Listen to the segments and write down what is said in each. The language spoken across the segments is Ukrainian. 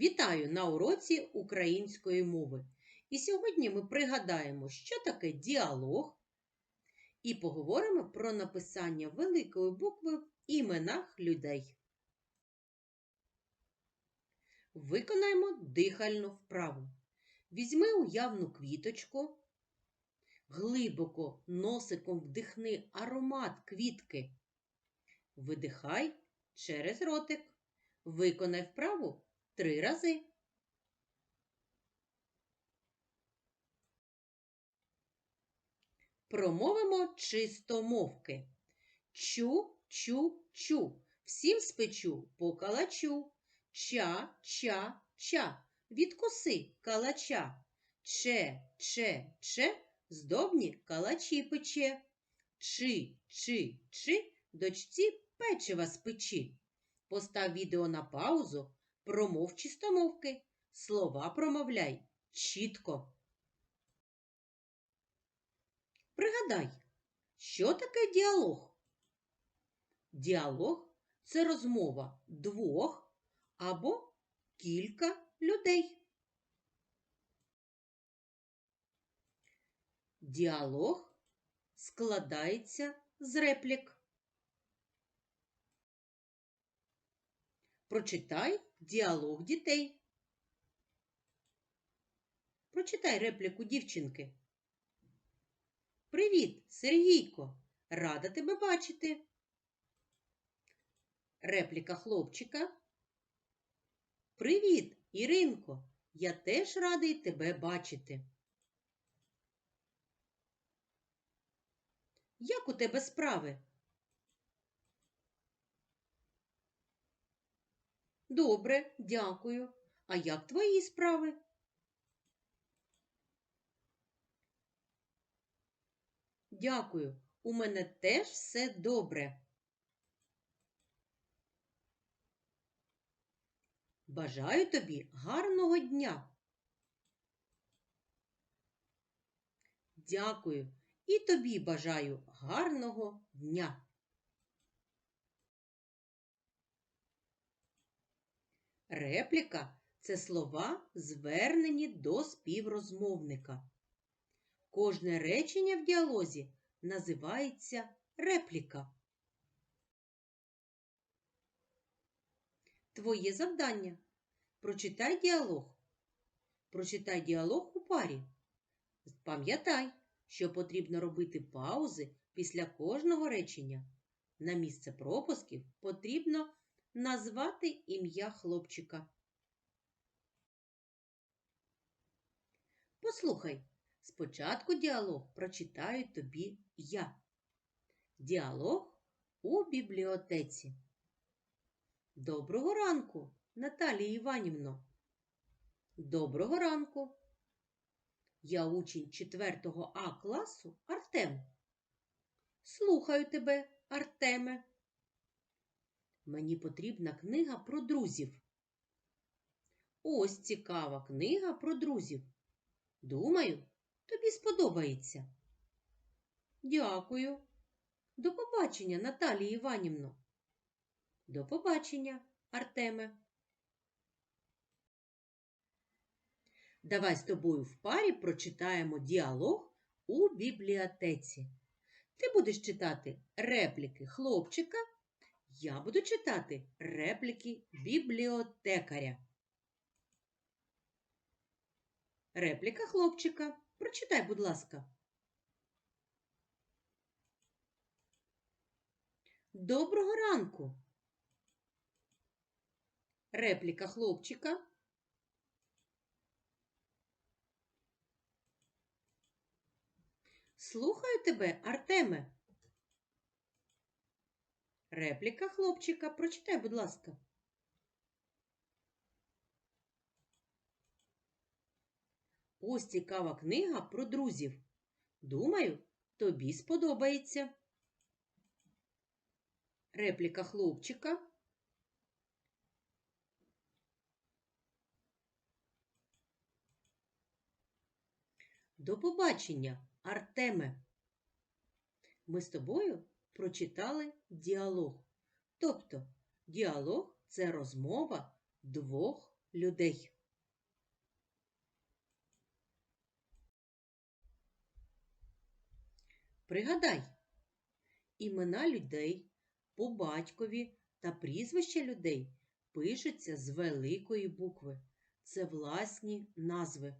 Вітаю на уроці української мови. І сьогодні ми пригадаємо, що таке діалог, і поговоримо про написання великої букви в іменах людей. Виконаємо дихальну вправу. Візьми уявну квіточку, глибоко носиком вдихни аромат квітки. Видихай через ротик. Виконай вправу три рази. Промовимо чистомовки. Чу, чу, чу. Всім спечу по калачу. Ча, ча, ча. Відкуси калача. Че, че, че. Здобні калачі пече. Чи, чи, чи. Дочці печива спечі. Постав відео на паузу, промов чистомовки. Слова промовляй чітко. Пригадай, що таке діалог? Діалог це розмова двох або кілька людей. Діалог складається з реплік. Прочитай діалог дітей. Прочитай репліку дівчинки. Привіт, Сергійко! Рада тебе бачити. Репліка хлопчика. Привіт, Іринко! Я теж радий тебе бачити. Як у тебе справи? Добре, дякую. А як твої справи? Дякую. У мене теж все добре. Бажаю тобі гарного дня. Дякую. І тобі бажаю гарного дня. Репліка це слова, звернені до співрозмовника. Кожне речення в діалозі називається репліка. Твоє завдання. Прочитай діалог. Прочитай діалог у парі. Пам'ятай, що потрібно робити паузи після кожного речення. На місце пропусків потрібно назвати ім'я хлопчика. Послухай, спочатку діалог прочитаю тобі я. Діалог у бібліотеці. Доброго ранку, Наталія Іванівно. Доброго ранку. Я учень 4 А класу Артем. Слухаю тебе, Артеме. Мені потрібна книга про друзів. Ось цікава книга про друзів. Думаю, тобі сподобається. Дякую. До побачення, Наталія Іванівно. До побачення, Артеме. Давай з тобою в парі прочитаємо діалог у бібліотеці. Ти будеш читати репліки хлопчика, я буду читати репліки бібліотекаря. Репліка хлопчика. Прочитай, будь ласка. Доброго ранку. Репліка хлопчика. Слухаю тебе, Артеме. Репліка хлопчика. Прочитай, будь ласка. Ось цікава книга про друзів. Думаю, тобі сподобається. Репліка хлопчика. До побачення, Артеме. Ми з тобою прочитали діалог. Тобто діалог це розмова двох людей. Пригадай, імена людей по батькові та прізвища людей пишуться з великої букви. Це власні назви.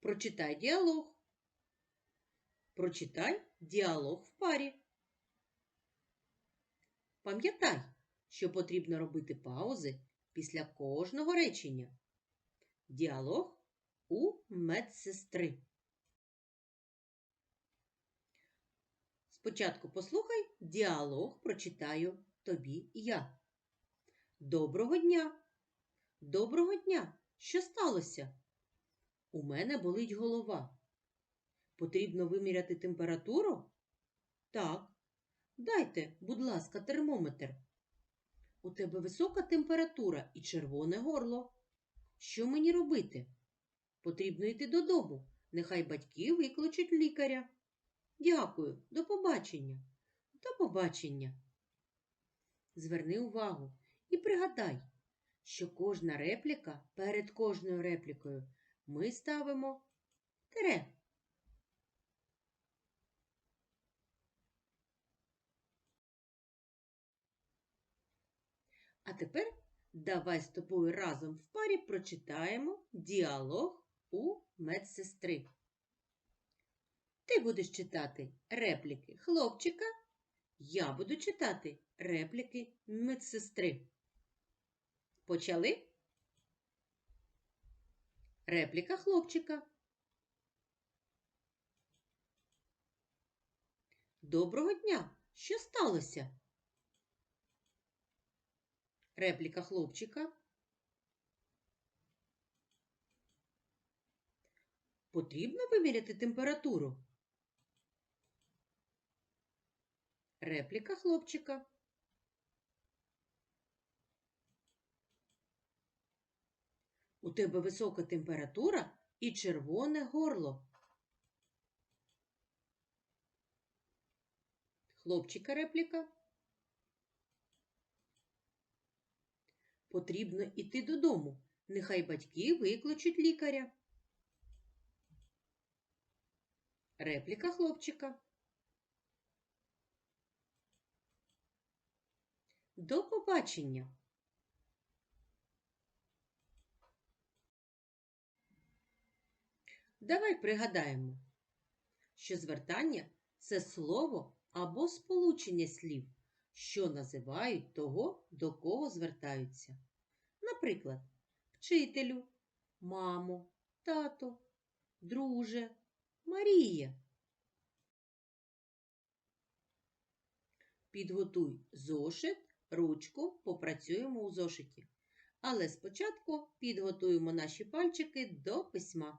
Прочитай діалог. Прочитай діалог в парі. Пам'ятай, що потрібно робити паузи після кожного речення. Діалог у медсестри. Спочатку послухай діалог прочитаю тобі я. Доброго дня! Доброго дня! Що сталося? У мене болить голова. Потрібно виміряти температуру? Так. Дайте, будь ласка, термометр. У тебе висока температура і червоне горло. Що мені робити? Потрібно йти додому. Нехай батьки викличуть лікаря. Дякую, до побачення. До побачення. Зверни увагу і пригадай, що кожна репліка перед кожною реплікою ми ставимо тире. А тепер давай з тобою разом в парі прочитаємо діалог у медсестри. Ти будеш читати репліки хлопчика, я буду читати репліки медсестри. Почали? Репліка хлопчика. Доброго дня! Що сталося? Репліка хлопчика. Потрібно виміряти температуру. Репліка хлопчика. У тебе висока температура і червоне горло. Хлопчика репліка. Потрібно йти додому. Нехай батьки викличуть лікаря. Репліка хлопчика. До побачення. Давай пригадаємо, що звертання це слово або сполучення слів, що називають того, до кого звертаються. Наприклад, вчителю, мамо, тато, друже, Марія. Підготуй зошит, ручку, попрацюємо у зошиті. Але спочатку підготуємо наші пальчики до письма.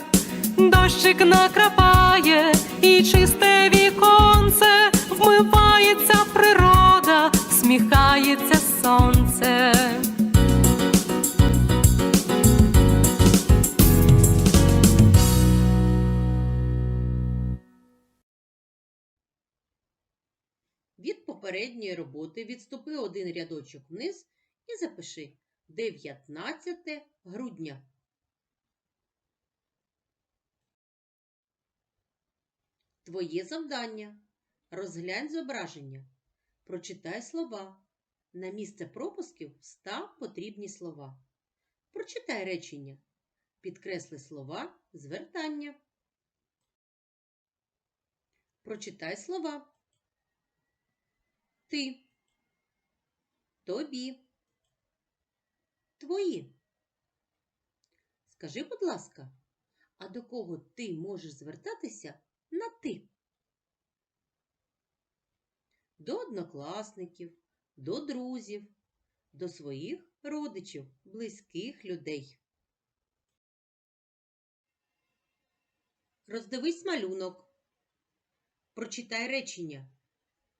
Дощик накрапає і чисте віконце, вмивається природа, сміхається сонце. Від попередньої роботи відступи один рядочок вниз і запиши 19 грудня. Твоє завдання. Розглянь зображення. Прочитай слова. На місце пропусків встав потрібні слова. Прочитай речення. Підкресли слова звертання. Прочитай слова. Ти. Тобі. Твої. Скажи, будь ласка, а до кого ти можеш звертатися на ти? До однокласників, до друзів, до своїх родичів, близьких людей. Роздивись малюнок. Прочитай речення.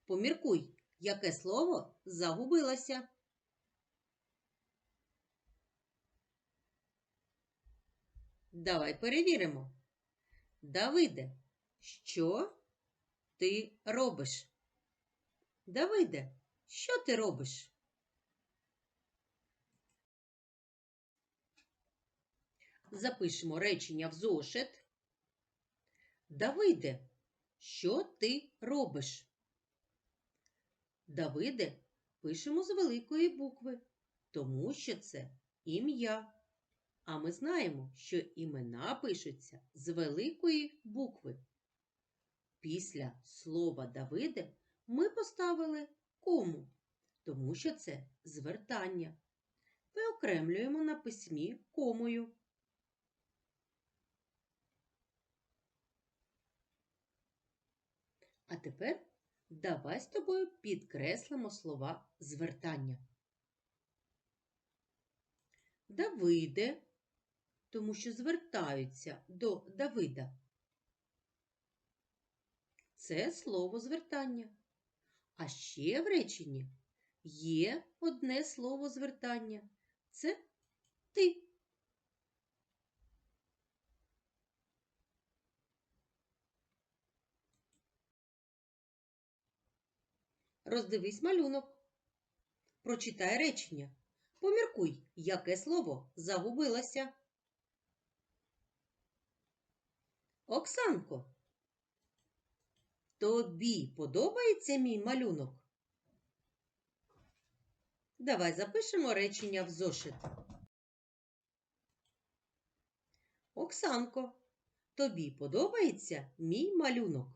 Поміркуй, яке слово загубилося. Давай перевіримо. Давиде, що ти робиш? Давиде, що ти робиш? Запишемо речення в зошит. Давиде, що ти робиш? Давиде пишемо з великої букви, тому що це ім'я. А ми знаємо, що імена пишуться з великої букви. Після слова Давиде ми поставили кому, тому що це звертання. Виокремлюємо на письмі комою. А тепер давай з тобою підкреслимо слова звертання. Давиде, тому що звертаються до Давида. Це слово звертання. А ще в реченні є одне слово звертання. Це ти. Роздивись малюнок. Прочитай речення. Поміркуй, яке слово загубилося. Оксанко, тобі подобається мій малюнок? Давай запишемо речення в зошит. Оксанко, тобі подобається мій малюнок?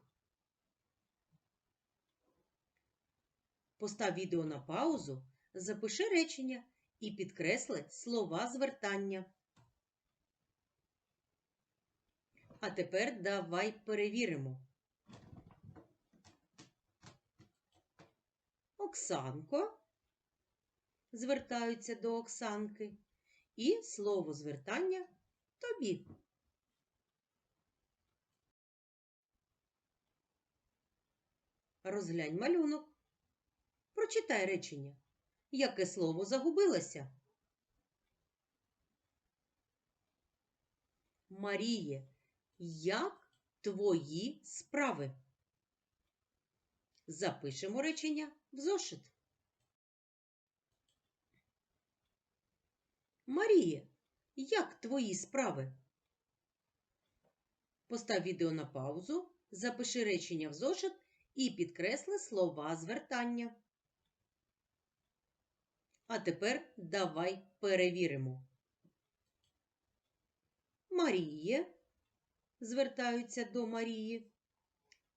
Постав відео на паузу, запиши речення і підкресли слова звертання. А тепер давай перевіримо. Оксанко звертаються до Оксанки і слово звертання тобі. Розглянь малюнок. Прочитай речення. Яке слово загубилося? Маріє, як твої справи? Запишемо речення в зошит. Маріє, як твої справи? Постав відео на паузу, запиши речення в зошит і підкресли слова звертання. А тепер давай перевіримо. Маріє звертаються до Марії.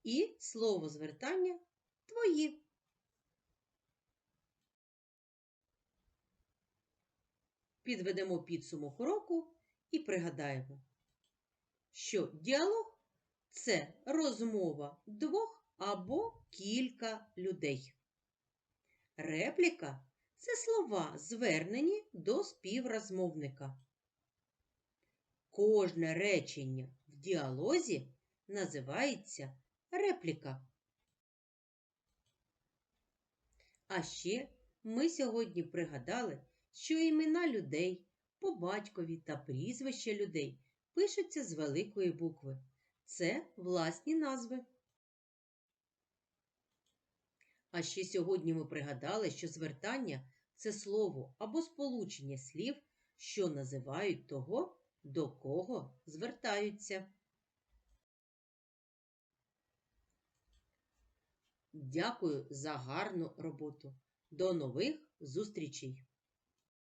І слово звертання твої. Підведемо підсумок уроку і пригадаємо, що діалог це розмова двох або кілька людей. Репліка це слова, звернені до співрозмовника. Кожне речення в діалозі називається репліка. А ще ми сьогодні пригадали, що імена людей по батькові та прізвища людей пишуться з великої букви. Це власні назви. А ще сьогодні ми пригадали, що звертання це слово або сполучення слів, що називають того, до кого звертаються. Дякую за гарну роботу. До нових зустрічей!